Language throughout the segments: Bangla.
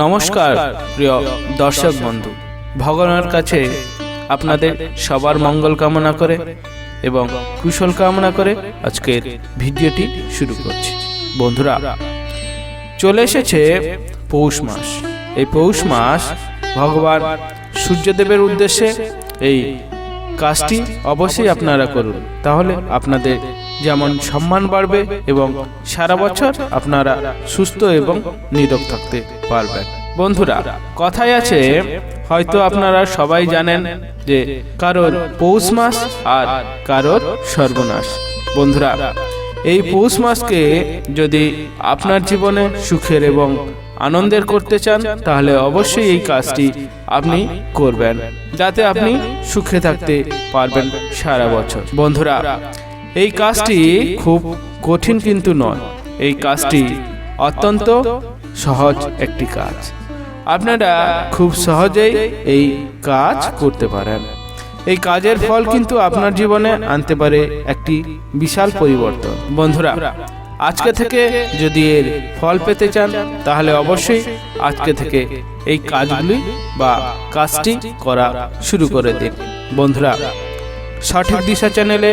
নমস্কার প্রিয় দর্শক বন্ধু। ভগবানের কাছে আপনাদের সবার মঙ্গল কামনা করে এবং কুশল কামনা করে আজকের ভিডিওটি শুরু করছি। বন্ধুরা চলে এসেছে পৌষ মাস। এই পৌষ মাস ভগবান সূর্যদেবের উদ্দেশ্যে এই কাজটি অবশ্যই আপনারা করুন। তাহলে আপনাদের যেমন সম্মান বাড়বে এবং সারা বছর আপনারা সুস্থ এবং নিরোগ থাকতে পারবেন বন্ধুরা কথায় আছে, হয়তো আপনারা সবাই জানেন যে কারোর পৌষ মাস আর কারোর সর্বনাশ। বন্ধুরা, এই পৌষ মাসকে যদি আপনার জীবনে সুখের এবং আনন্দের করতে চান, তাহলে অবশ্যই এই কাজটি আপনি করবেন, যাতে আপনি সুখে থাকতে পারবেন সারা বছর। বন্ধুরা এই কাজটি খুব কঠিন কিন্তু নয়। এই কাজটি অত্যন্ত সহজ একটি কাজ। আপনারা খুব সহজেই এই কাজ করতে পারেন। এই কাজের ফল কিন্তু আপনার জীবনে আনতে পারে একটি বিশাল পরিবর্তন। বন্ধুরা, আজকে থেকে যদি এর ফল পেতে চান, তাহলে অবশ্যই আজকে থেকে এই কাজগুলি বা কাজটি করা শুরু করে দিন। বন্ধুরা, সঠিক দিশা চ্যানেলে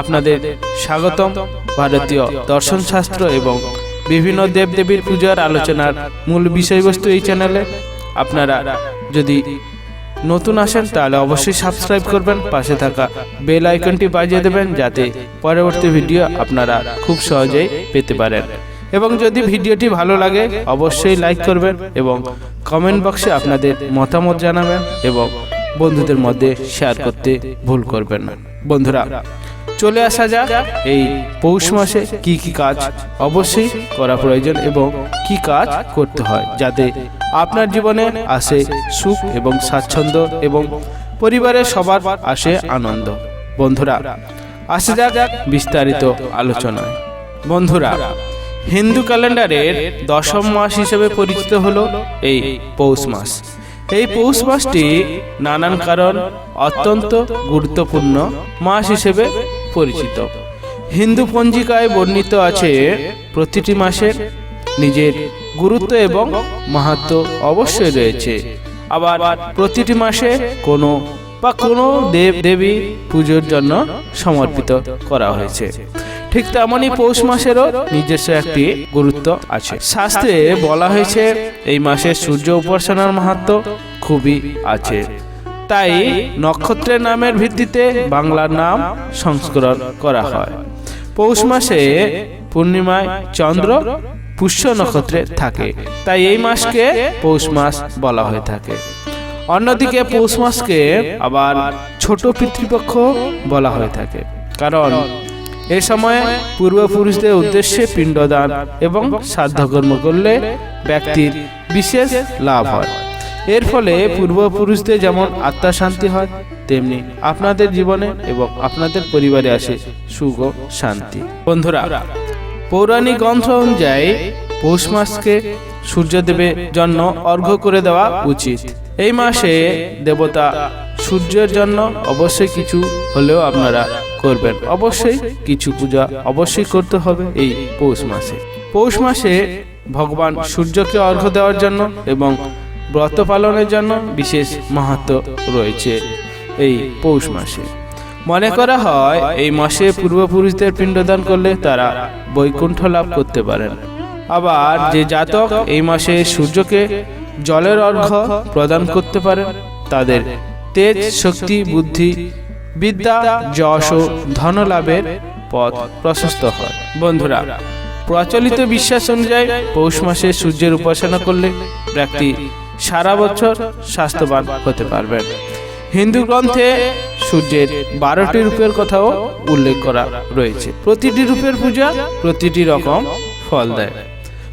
আপনাদের স্বাগতম। ভারতীয় দর্শন শাস্ত্র এবং বিভিন্ন দেবদেবীর পূজার আলোচনার মূল বিষয়বস্তু এই চ্যানেলে। আপনারা যদি নতুন আসেন, তাহলে অবশ্যই সাবস্ক্রাইব করবেন, পাশে থাকা বেল আইকনটি বাজিয়ে দেবেন, যাতে পরবর্তী ভিডিও আপনারা খুব সহজেই পেতে পারেন। এবং যদি ভিডিওটি ভালো লাগে, অবশ্যই লাইক করবেন এবং কমেন্ট বক্সে আপনাদের মতামত জানাবেন এবং বন্ধুদের মধ্যে শেয়ার করতে ভুল করবেন না। বন্ধুরা চলে আসা যাক। এই পৌষ মাসে কি কি কাজ অবশ্যই করা প্রয়োজন এবং কি কাজ করতে হয় যাতে আপনার জীবনে আসে সুখ এবং স্বাচ্ছন্দ্য এবং পরিবারের সবার আসে আনন্দ। বন্ধুরা, আসা যাক বিস্তারিত আলোচনায়। বন্ধুরা, হিন্দু ক্যালেন্ডারের দশম মাস হিসেবে পরিচিত হলো এই পৌষ মাস। এই পৌষ মাসটি নানান কারণ অত্যন্ত গুরুত্বপূর্ণ মাস হিসেবে পরিচিত। হিন্দু পঞ্জিকায় বর্ণিত আছে, প্রতিটি মাসের নিজের গুরুত্ব এবং মাহাত্ম অবশ্যই রয়েছে। আবার প্রতিটি মাসে কোনো বা কোনো দেব দেবী পুজোর জন্য সমর্পিত করা হয়েছে। ঠিক তেমনই পৌষ মাসেরও নিজস্ব একটি গুরুত্ব আছে। শাস্ত্রে বলা হয়েছে, এই মাসে সূর্য উপাসনার মাহাত্ম খুবই আছে। তাই নক্ষত্রের নামের ভিত্তিতে বাংলার নাম সংস্করণ করা হয়। পৌষ মাসে পূর্ণিমায় চন্দ্র পুষ্য নক্ষত্রে থাকে। তাই এই মাসকে পৌষ মাস বলা হয়ে থাকে। অন্যদিকে পৌষ মাসকে আবার ছোট পিতৃপক্ষ বলা হয়ে থাকে। কারণ এ সময়ে পূর্বপুরুষদের উদ্দেশ্যে পিণ্ডদান এবং শ্রাদ্ধকর্ম করলে ব্যক্তির বিশেষ লাভ হয়। এর ফলে পূর্বপুরুষদের যেমন আত্মা শান্তি হয়, তেমনি আপনাদের জীবনে এবং আপনাদের পরিবারে আসে সুখ ও শান্তি। বন্ধুরা, পৌরাণিক গ্রন্থ অনুযায়ী পৌষ মাসকে সূর্যদেবের জন্য অর্ঘ্য করে দেওয়া উচিত। এই মাসে দেবতা সূর্যের জন্য অবশ্যই কিছু হলেও আপনারা করবেন। অবশ্যই কিছু পূজা অবশ্যই করতে হবে এই পৌষ মাসে। পৌষ মাসে ভগবান সূর্যকে অর্ঘ্য দেওয়ার জন্য এবং ব্রত পালনের জন্য বিশেষ মাহাত্ম রয়েছে এই পৌষ মাসে। মনে করা হয়, এই মাসে পূর্বপুরুষদের পিণ্ডদান করলে তারা বৈকুণ্ঠ লাভ করতে পারেন। আবার যে জাতক এই মাসে সূর্যকে জলের অর্ঘ্য প্রদান করতে পারেন, তাদের তেজ শক্তি, বুদ্ধি, বিদ্যা, যশ ও ধন লাভের পথ প্রশস্ত হয়। বন্ধুরা, প্রচলিত বিশ্বাস অনুযায়ী পৌষ মাসে সূর্যের উপাসনা করলে ব্যক্তি সারা বছর স্বাস্থ্যবান হতে পারবেন। হিন্দু গ্রন্থে সূর্যের বারোটি রূপের কথাও উল্লেখ করা রয়েছে। প্রতিটি রূপের পূজা প্রতিটি রকম ফল দেয়।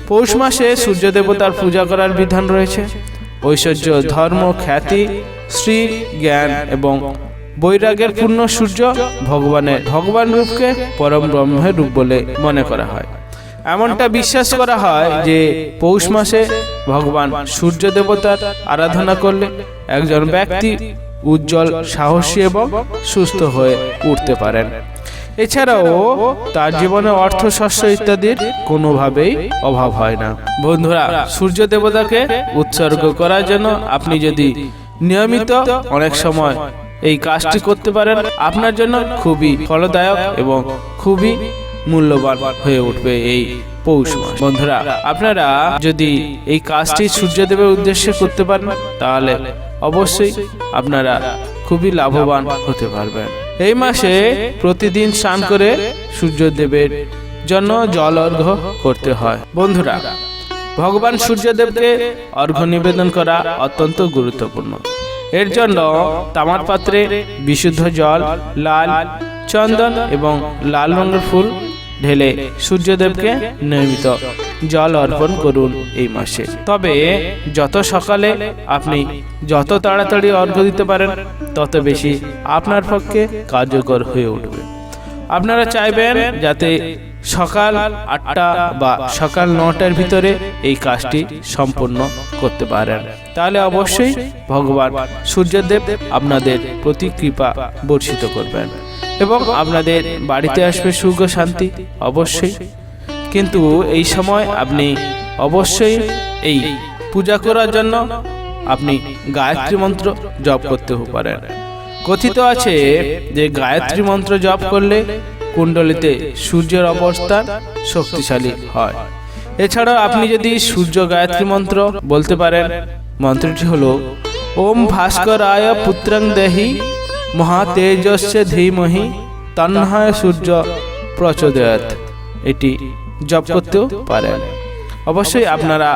পৌষ মাসে সূর্য দেবতার পূজা করার বিধান রয়েছে। ঐশ্বর্য, ধর্ম, খ্যাতি শ্রী জ্ঞান এবং বৈরাগের পূর্ণ সূর্য ভগবানের ভগবান রূপকে পরম ব্রহ্মের রূপ বলে মনে করা হয়। এমনটা বিশ্বাস করা হয় যে পৌষ মাসে ভগবান সূর্য দেবতার আরাধনা করলে একজন ব্যক্তি উজ্জ্বল সাহসী এবং সুস্থ হয়ে উঠতে পারেন। এছাড়াও তার জীবনে অর্থ শস্য ইত্যাদির কোনোভাবেই অভাব হয় না। বন্ধুরা সূর্য দেবতাকে উৎসর্গ করার জন্য আপনি যদি নিয়মিত অনেক সময় এই কাজটি করতে পারেন। আপনার জন্য খুবই ফলদায়ক এবং খুবই মূল্যবান হয়ে উঠবে এই পৌষ বন্ধুরা, আপনারা যদি এই কাজটি সূর্যদেবের উদ্দেশ্যে করতে পারেন, তাহলে অবশ্যই আপনারা খুবই লাভবান হতে পারবেন। এই মাসে প্রতিদিন স্নান করে সূর্যদেবের জন্য জল অর্ঘ্য করতে হয়। বন্ধুরা, ভগবান সূর্যদেবকে অর্ঘ্য নিবেদন করা অত্যন্ত গুরুত্বপূর্ণ। এর জন্য তামার পাত্রে বিশুদ্ধ জল, লাল, চন্দন এবং লাল রঙের ফুল ঢেলে সূর্যদেবকে নিয়মিত জল অর্পণ করুন এই মাসে। তবে যত সকালে আপনি যত তাড়াতাড়ি অর্ঘ্য দিতে পারেন, তত বেশি আপনার পক্ষে কার্যকর হয়ে উঠবে। আপনারা চাইবেন যাতে সকাল আটটা বা সকাল নটার ভিতরে এই কাজটি সম্পূর্ণ করতে পারেন। তাহলে অবশ্যই ভগবান সূর্যদেব আপনাদের প্রতি কৃপা বর্ষিত করবেন। এবং আপনাদের বাড়িতে আসবে সুখ শান্তি, অবশ্যই। কিন্তু এই সময় আপনি অবশ্যই এই পূজা করার জন্য আপনি গায়ত্রী মন্ত্র জপ করতে পারেন। কথিত আছে যে গায়ত্রী মন্ত্র জপ করলে কুণ্ডলিতে সূর্যের অবস্থান শক্তিশালী হয়। এছাড়াও আপনি যদি সূর্য গায়ত্রী মন্ত্র বলতে পারেন, মন্ত্রটি হলো, ওম ভাস্করায় পুত্রং দেহি মহাতেজস্য ধীমহি তন্ময় সূর্য প্রচোদয়াত। এটি জপ করতেও পারেন। অবশ্যই আপনারা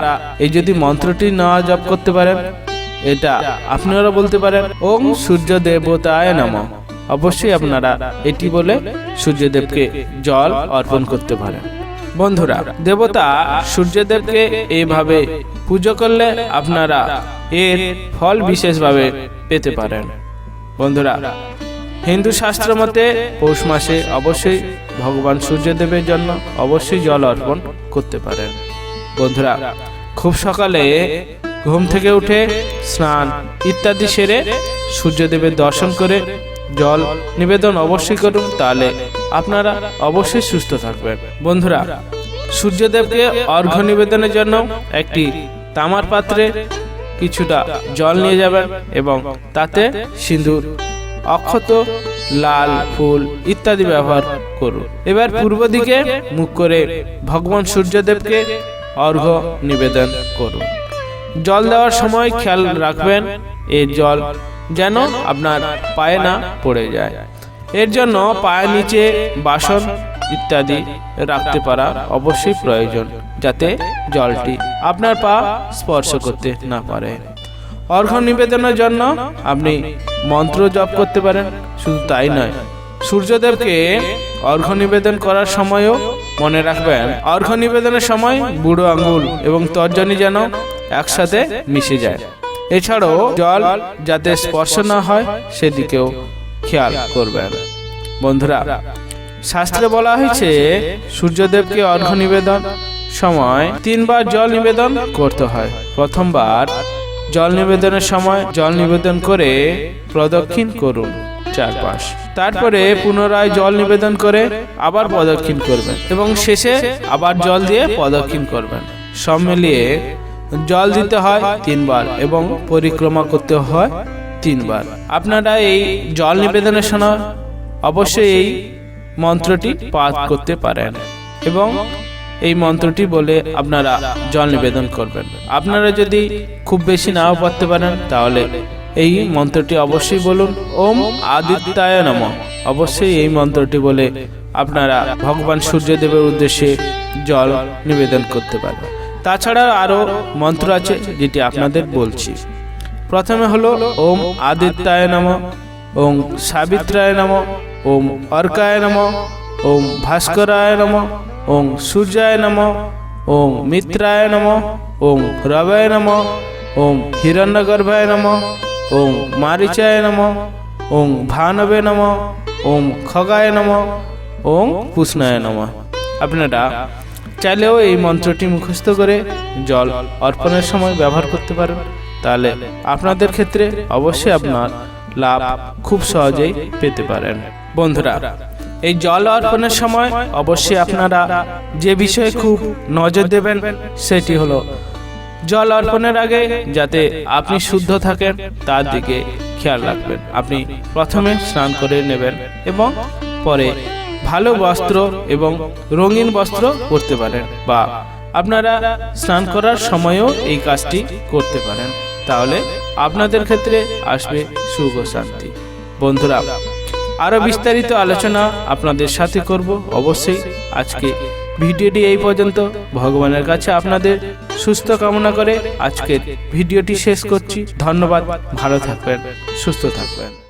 এই যদি মন্ত্রটি না জপ করতে পারেন, এটা আপনারা বলতে পারেন ওম সূর্য দেবতায় নম। অবশ্যই আপনারা এটি বলে সূর্যদেবকে জল অর্পণ করতে পারেন। বন্ধুরা, দেবতা সূর্যদেবকে এইভাবে পুজো করলে আপনারা এর ফল বিশেষভাবে পেতে পারেন। বন্ধুরা, হিন্দু শাস্ত্র মতে পৌষ মাসে অবশ্যই ভগবান সূর্যদেবের জন্য অবশ্যই জল অর্পণ করতে পারেন। বন্ধুরা, খুব সকালে ঘুম থেকে উঠে স্নান ইত্যাদি সেরে সূর্যদেবের দর্শন করে জল নিবেদন অবশ্যই করুন, তাহলে আপনারা অবশ্যই সুস্থ থাকবেন। বন্ধুরা, সূর্যদেবকে অর্ঘ্য নিবেদনের জন্য একটি তামার পাত্রে কিছুটা জল নিয়ে যাবেন এবং তাতে সিঁদুর, অক্ষত, লাল ফুল ইত্যাদি ব্যবহার করুন। এবার পূর্ব দিকে মুখ করে ভগবান সূর্যদেবকে অর্ঘ্য নিবেদন করুন। জল দেওয়ার সময় খেয়াল রাখবেন এই জল যেন আপনার পায়ে না পড়ে যায়। এর জন্য পায়ের নিচে বাসন ইত্যাদি রাখতে পারা অবশ্যই প্রয়োজন যাতে জলটি আপনার পা স্পর্শ করতে না পারে। অর্ঘ্য নিবেদনের জন্য আপনি মন্ত্র জপ করতে পারেন শুধু তাই নয় সূর্যদেবকে অর্ঘ্য নিবেদন করার সময়ও মনে রাখবেন। অর্ঘ্য নিবেদনের সময় বুড়ো আঙ্গুল এবং তর্জনী যেন একসাথে মিশে যায়। এছাড়াও জল যাতে স্পর্শ না হয় সেদিকেও খেয়াল করবেন। বন্ধুরা শাস্ত্রে বলা হয়েছে, সূর্যদেবকে অর্ঘ্য নিবেদন সময় তিনবার জল নিবেদন করতে হয়। প্রথমবার জল নিবেদনের সময় জল নিবেদন করে প্রদক্ষিণ করুন চারপাশ। তারপরে পুনরায় জল নিবেদন করে আবার প্রদক্ষিণ করবেন এবং শেষে আবার জল দিয়ে প্রদক্ষিণ করবেন। সব মিলিয়ে জল দিতে হয় তিনবার এবং পরিক্রমা করতে হয় তিনবার। আপনারা এই জল নিবেদনের সময় অবশ্যই মন্ত্রটি পাঠ করতে পারেন। এবং এই মন্ত্রটি বলে আপনারা জল নিবেদন করবেন। আপনারা যদি খুব বেশি নাও পড়তে পারেন, তাহলে এই মন্ত্রটি অবশ্যই বলুন, ওম আদিত্যায় নম। অবশ্যই এই মন্ত্রটি বলে আপনারা ভগবান সূর্যদেবের উদ্দেশ্যে জল নিবেদন করতে পারবেন তাছাড়া আরও মন্ত্র আছে যেটি আপনাদের বলছি। প্রথমে হলো, ওম আদিত্যায় নম, ওম সাবিত্রায় নম ওম অর্কায় নম। ওম ভাস্করায় নম। ওম সূর্যায় নম। ওম মিত্রায় নম। ওম রবায় নম। ওম হিরণ্যগর্ভায় নম। ওম মারিচায় নম। ওম ভানবে নম। ওম খগায় নম। ওম পুষ্ণায় নম। আপনারা চাইলেও এই মন্ত্রটি মুখস্থ করে জল অর্পণের সময় ব্যবহার করতে পারেন। তাহলে আপনাদের ক্ষেত্রে অবশ্যই আপনার লাভ খুব সহজেই পেতে পারেন। বন্ধুরা, এই জল অর্পণের সময় অবশ্যই আপনারা যে বিষয়ে খুব নজর দেবেন সেটি হলো, জল অর্পণের আগে যাতে আপনি শুদ্ধ থাকেন, তার দিকে খেয়াল রাখবেন। আপনি প্রথমে স্নান করে নেবেন এবং পরে ভালো বস্ত্র এবং রঙিন বস্ত্র পরতে পারেন বা আপনারা স্নান করার সময়ও এই কাজটি করতে পারেন। তাহলে আপনাদের ক্ষেত্রে আসবে সুখ ও শান্তি। বন্ধুরা আরও বিস্তারিত আলোচনা আপনাদের সাথে করব। অবশ্যই আজকে ভিডিওটি এই পর্যন্ত। ভগবানের কাছে আপনাদের সুস্থ কামনা করে আজকের ভিডিওটি শেষ করছি। ধন্যবাদ, ভালো থাকবেন, সুস্থ থাকবেন।